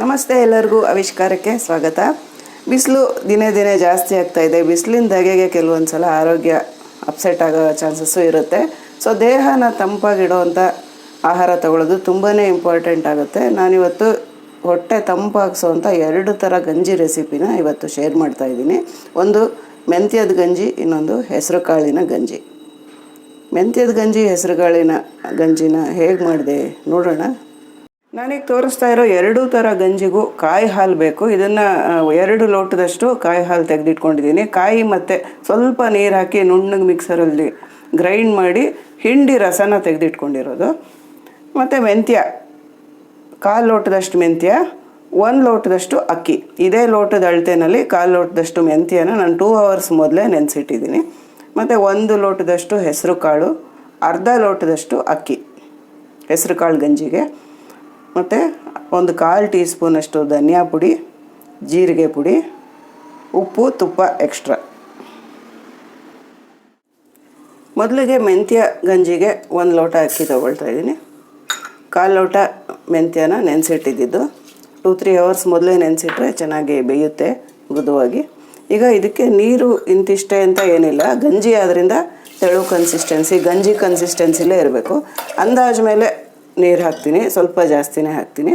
ನಮಸ್ತೆ ಎಲ್ಲರಿಗೂ ಆವಿಷ್ಕಾರಕ್ಕೆ ಸ್ವಾಗತ. ಬಿಸಿಲು ದಿನೇ ದಿನೇ ಜಾಸ್ತಿ ಆಗ್ತಾ ಇದೆ. ಬಿಸಿಲಿನ ಧಗೆಗೆ ಕೆಲವೊಂದು ಸಲ ಆರೋಗ್ಯ ಅಪ್ಸೆಟ್ ಆಗೋ ಚಾನ್ಸಸ್ಸು ಇರುತ್ತೆ. ಸೊ ದೇಹನ ತಂಪಾಗಿಡುವಂಥ ಆಹಾರ ತಗೊಳ್ಳೋದು ತುಂಬಾ ಇಂಪಾರ್ಟೆಂಟ್ ಆಗುತ್ತೆ. ನಾನಿವತ್ತು ಹೊಟ್ಟೆ ತಂಪಾಗಿಸೋವಂಥ ಎರಡು ಥರ ಗಂಜಿ ರೆಸಿಪಿನ ಇವತ್ತು ಶೇರ್ ಮಾಡ್ತಾ ಇದ್ದೀನಿ. ಒಂದು ಮೆಂತ್ಯದ ಗಂಜಿ, ಇನ್ನೊಂದು ಹೆಸರು ಕಾಳಿನ ಗಂಜಿ. ಮೆಂತ್ಯದ ಗಂಜಿ, ಹೆಸರುಕಾಳಿನ ಗಂಜಿನ ಹೇಗೆ ಮಾಡಿದೆ ನೋಡೋಣ. ನಾನೀಗ ತೋರಿಸ್ತಾ ಇರೋ ಎರಡೂ ಥರ ಗಂಜಿಗೂ ಕಾಯಿ ಹಾಲು ಬೇಕು. ಇದನ್ನು ಎರಡು ಲೋಟದಷ್ಟು ಕಾಯಿ ಹಾಲು ತೆಗೆದಿಟ್ಕೊಂಡಿದ್ದೀನಿ. ಕಾಯಿ ಮತ್ತು ಸ್ವಲ್ಪ ನೀರು ಹಾಕಿ ನುಣ್ಣಗೆ ಮಿಕ್ಸರಲ್ಲಿ ಗ್ರೈಂಡ್ ಮಾಡಿ ಹಿಂಡಿ ರಸನ ತೆಗೆದಿಟ್ಕೊಂಡಿರೋದು. ಮತ್ತು ಮೆಂತ್ಯ, ಕಾಲು ಲೋಟದಷ್ಟು ಮೆಂತ್ಯ, ಒಂದು ಲೋಟದಷ್ಟು ಅಕ್ಕಿ. ಇದೇ ಲೋಟದ ಅಳತೆನಲ್ಲಿ ಕಾಲು ಲೋಟದಷ್ಟು ಮೆಂತ್ಯನ ನಾನು ಟೂ ಅವರ್ಸ್ ಮೊದಲೇ ನೆನೆಸಿಟ್ಟಿದ್ದೀನಿ. ಮತ್ತು ಒಂದು ಲೋಟದಷ್ಟು ಹೆಸರು ಕಾಳು ಅರ್ಧ ಲೋಟದಷ್ಟು ಅಕ್ಕಿ ಹೆಸರು ಕಾಳು ಗಂಜಿಗೆ. ಮತ್ತು ಒಂದು ಕಾಲು ಟೀ ಸ್ಪೂನಷ್ಟು ಧನಿಯಾ ಪುಡಿ, ಜೀರಿಗೆ ಪುಡಿ, ಉಪ್ಪು, ತುಪ್ಪ ಎಕ್ಸ್ಟ್ರಾ ಮೊದಲಿಗೆ ಮೆಂತ್ಯ ಗಂಜಿಗೆ ಒಂದು ಲೋಟ ಅಕ್ಕಿ ತೊಗೊಳ್ತಾ ಇದ್ದೀನಿ. ಕಾಲು ಲೋಟ ಮೆಂತ್ಯನ ನೆನೆಸಿಟ್ಟಿದ್ದು. ಟೂ ತ್ರೀ ಅವರ್ಸ್ ಮೊದಲೇ ನೆನೆಸಿಟ್ರೆ ಚೆನ್ನಾಗಿ ಬೇಯುತ್ತೆ ಮೃದುವಾಗಿ. ಈಗ ಇದಕ್ಕೆ ನೀರು ಇಂತಿಷ್ಟೇ ಅಂತ ಏನಿಲ್ಲ. ಗಂಜಿ ಆದ್ದರಿಂದ ತೆಳು ಕನ್ಸಿಸ್ಟೆನ್ಸಿ ಗಂಜಿ ಕನ್ಸಿಸ್ಟೆನ್ಸಿಲೇ ಇರಬೇಕು. ಅಂದಾಜು ಮೇಲೆ ನೀರು ಹಾಕ್ತೀನಿ, ಸ್ವಲ್ಪ ಜಾಸ್ತಿನೇ ಹಾಕ್ತೀನಿ.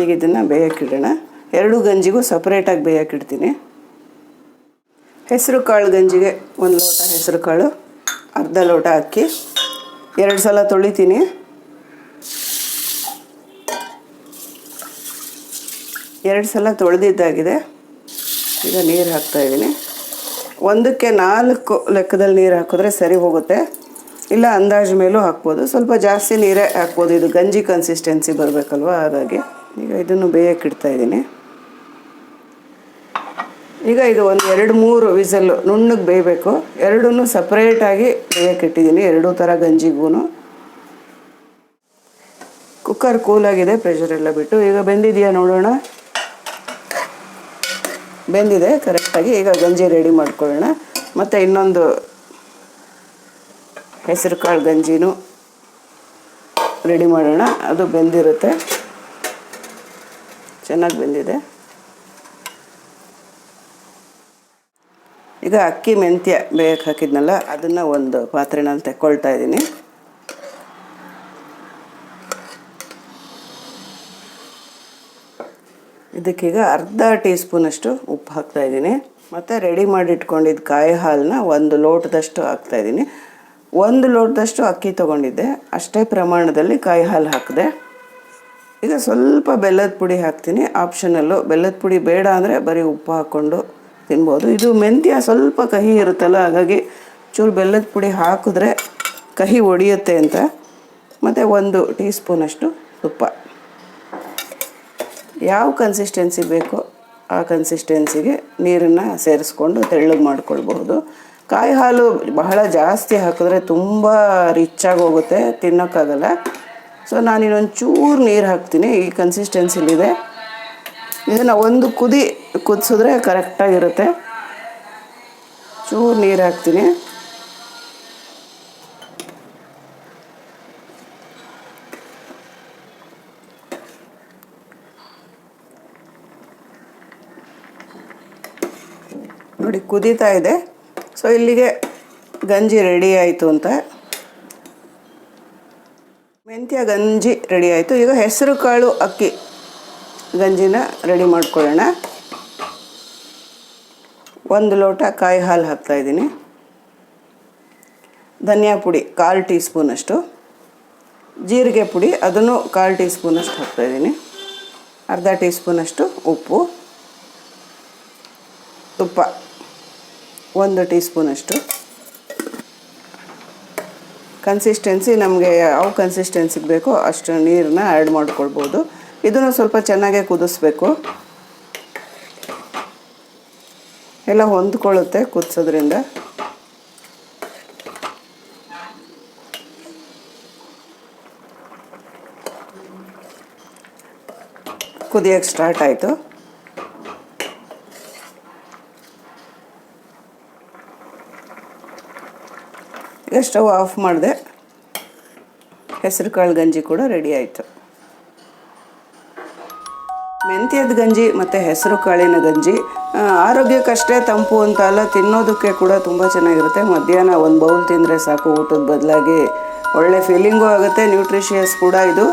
ಈಗ ಇದನ್ನು ಬೇಯಕ್ಕಿಡೋಣ. ಎರಡು ಗಂಜಿಗೂ ಸಪ್ರೇಟಾಗಿ ಬೇಯಕ್ಕಿಡ್ತೀನಿ. ಹೆಸರು ಕಾಳು ಗಂಜಿಗೆ ಒಂದು ಲೋಟ ಹೆಸರು ಕಾಳು, ಅರ್ಧ ಲೋಟ ಹಾಕಿ ಎರಡು ಸಲ ತೊಳಿತೀನಿ. ಎರಡು ಸಲ ತೊಳೆದಿದ್ದಾಗಿದೆ. ಈಗ ನೀರು ಹಾಕ್ತಾಯಿದ್ದೀನಿ ಒಂದಕ್ಕೆ ನಾಲ್ಕು ಲೆಕ್ಕದಲ್ಲಿ ನೀರು ಹಾಕಿದ್ರೆ ಸರಿ ಹೋಗುತ್ತೆ. ಇಲ್ಲ, ಅಂದಾಜು ಮೇಲೂ ಹಾಕ್ಬೋದು. ಸ್ವಲ್ಪ ಜಾಸ್ತಿ ನೀರೇ ಹಾಕ್ಬೋದು. ಇದು ಗಂಜಿ ಕನ್ಸಿಸ್ಟೆನ್ಸಿ ಬರಬೇಕಲ್ವ? ಹಾಗಾಗಿ ಈಗ ಇದನ್ನು ಬೇಯಕ್ಕೆ ಇಡ್ತಾ ಇದ್ದೀನಿ. ಈಗ ಇದು ಒಂದು ಎರಡು ಮೂರು ವಿಸಲ್ಲು ನುಣ್ಣಗೆ ಬೇಯಬೇಕು. ಎರಡೂ ಸಪ್ರೇಟಾಗಿ ಬೇಯಕ್ಕೆ ಇಟ್ಟಿದ್ದೀನಿ. ಎರಡೂ ಥರ ಗಂಜಿಗೂ ಕುಕ್ಕರ್ ಕೂಲಾಗಿದೆ ಪ್ರೆಷರ್ ಎಲ್ಲ ಬಿಟ್ಟು. ಈಗ ಬೆಂದಿದೆಯಾ ನೋಡೋಣ? ಬೆಂದಿದೆ ಕರೆಕ್ಟಾಗಿ ಈಗ ಗಂಜಿ ರೆಡಿ ಮಾಡ್ಕೊಳ್ಳೋಣ. ಮತ್ತು ಇನ್ನೊಂದು ಹೆಸರು ಕಾಳು ಗಂಜಿನೂ ರೆಡಿ ಮಾಡೋಣ. ಅದು ಬೆಂದಿರುತ್ತೆ. ಚೆನ್ನಾಗಿ ಬೆಂದಿದೆ. ಈಗ ಅಕ್ಕಿ ಮೆಂತ್ಯ ಬೇಯಕ್ಕೆ ಹಾಕಿದ್ನಲ್ಲ, ಅದನ್ನು ಒಂದು ಪಾತ್ರೆನಲ್ಲಿ ತೆಕ್ಕೊಳ್ತಾ ಇದ್ದೀನಿ. ಇದಕ್ಕೀಗ ಅರ್ಧ ಟೀ ಸ್ಪೂನಷ್ಟು ಉಪ್ಪು ಹಾಕ್ತಾಯಿದ್ದೀನಿ ಮತ್ತು ರೆಡಿ ಮಾಡಿ ಇಟ್ಕೊಂಡಿದ್ದ ಕಾಯಿ ಹಾಲನ್ನ ಒಂದು ಲೋಟದಷ್ಟು ಹಾಕ್ತಾ ಇದ್ದೀನಿ. ಒಂದು ಲೋಟದಷ್ಟು ಅಕ್ಕಿ ತೊಗೊಂಡಿದ್ದೆ. ಅಷ್ಟೇ ಪ್ರಮಾಣದಲ್ಲಿ ಕಾಯಿ ಹಾಲು ಹಾಕಿದೆ. ಈಗ ಸ್ವಲ್ಪ ಬೆಲ್ಲದ ಪುಡಿ ಹಾಕ್ತೀನಿ. ಆಪ್ಷನಲ್ಲು ಬೆಲ್ಲದ ಪುಡಿ ಬೇಡ ಅಂದರೆ ಬರೀ ಉಪ್ಪು ಹಾಕ್ಕೊಂಡು ತಿನ್ಬೋದು. ಇದು ಮೆಂತ್ಯ ಸ್ವಲ್ಪ ಕಹಿ ಇರುತ್ತಲ್ಲ, ಹಾಗಾಗಿ ಚೂರು ಬೆಲ್ಲದ ಪುಡಿ ಹಾಕಿದ್ರೆ ಕಹಿ ಒಡೆಯುತ್ತೆ ಅಂತ. ಮತ್ತು ಒಂದು ಟೀ ಸ್ಪೂನಷ್ಟು ತುಪ್ಪ. ಯಾವ ಕನ್ಸಿಸ್ಟೆನ್ಸಿ ಬೇಕೋ ಆ ಕನ್ಸಿಸ್ಟೆನ್ಸಿಗೆ ನೀರನ್ನು ಸೇರಿಸ್ಕೊಂಡು ತೆಳ್ಳಗೆ ಮಾಡ್ಕೊಳ್ಬಹುದು. ಕಾಯಿ ಹಾಲು ಬಹಳ ಜಾಸ್ತಿ ಹಾಕಿದ್ರೆ ತುಂಬ ರಿಚ್ಚಾಗಿ ಹೋಗುತ್ತೆ, ತಿನ್ನೋಕ್ಕಾಗಲ್ಲ. ಸೊ ನಾನು ಇನ್ನೊಂದು ಚೂರು ನೀರು ಹಾಕ್ತೀನಿ, ಈ ಕನ್ಸಿಸ್ಟೆನ್ಸಿಲಿದೆ ಇದನ್ನು ಒಂದು ಕುದಿ ಕುದಿಸಿದ್ರೆ ಕರೆಕ್ಟಾಗಿರುತ್ತೆ ಚೂರು ನೀರು ಹಾಕ್ತೀನಿ. ನೋಡಿ, ಕುದೀತಾ ಇದೆ. ಸೊ ಇಲ್ಲಿಗೆ ಗಂಜಿ ರೆಡಿ ಆಯಿತು ಅಂತ. ಮೆಂತ್ಯ ಗಂಜಿ ರೆಡಿ ಆಯಿತು. ಈಗ ಹೆಸರು ಕಾಳು ಅಕ್ಕಿ ಗಂಜಿನ ರೆಡಿ ಮಾಡ್ಕೊಳ್ಳೋಣ. ಒಂದು ಲೋಟ ಕಾಯಿ ಹಾಲು ಹಾಕ್ತಾಯಿದ್ದೀನಿ ಧನಿಯಾ ಪುಡಿ ಕಾಲು ಟೀ ಸ್ಪೂನಷ್ಟು ಜೀರಿಗೆ ಪುಡಿ ಅದನ್ನು ಕಾಲು ಟೀ ಸ್ಪೂನಷ್ಟು ಹಾಕ್ತಾಯಿದ್ದೀನಿ ಅರ್ಧ ಟೀ ಸ್ಪೂನಷ್ಟು ಉಪ್ಪು. ತುಪ್ಪ. ಒಂದು ಟೀ ಸ್ಪೂನಷ್ಟು ಕನ್ಸಿಸ್ಟೆನ್ಸಿ ನಮಗೆ ಯಾವ ಕನ್ಸಿಸ್ಟೆನ್ಸಿಗೆ ಬೇಕೋ ಅಷ್ಟು ನೀರನ್ನ ಆ್ಯಡ್ ಮಾಡ್ಕೊಳ್ಬೋದು. ಇದನ್ನು ಸ್ವಲ್ಪ ಚೆನ್ನಾಗೇ ಕುದಿಸ್ಬೇಕು. ಎಲ್ಲ ಹೊಂದ್ಕೊಳ್ಳುತ್ತೆ ಕುದಿಸೋದ್ರಿಂದ. ಕುದಿಯೋಕ್ಕೆ ಸ್ಟಾರ್ಟ್ ಆಯಿತು. ಈಗ ಸ್ಟವ್ ಆಫ್ ಮಾಡಿದೆ. ಹೆಸರು ಕಾಳು ಗಂಜಿ ಕೂಡ ರೆಡಿ ಆಯಿತು. ಮೆಂತ್ಯದ ಗಂಜಿ ಮತ್ತು ಹೆಸರು ಕಾಳಿನ ಗಂಜಿ. ಆರೋಗ್ಯಕ್ಕಷ್ಟೇ ತಂಪು ಅಂತ ಅಲ್ಲ, ತಿನ್ನೋದಕ್ಕೆ ಕೂಡ ತುಂಬ ಚೆನ್ನಾಗಿರುತ್ತೆ. ಮಧ್ಯಾಹ್ನ ಒಂದು ಬೌಲ್ ತಿಂದರೆ ಸಾಕು, ಊಟದ ಬದಲಾಗಿ. ಒಳ್ಳೆ ಫೀಲಿಂಗು ಆಗುತ್ತೆ ನ್ಯೂಟ್ರಿಷಿಯಸ್ ಕೂಡ ಇದು.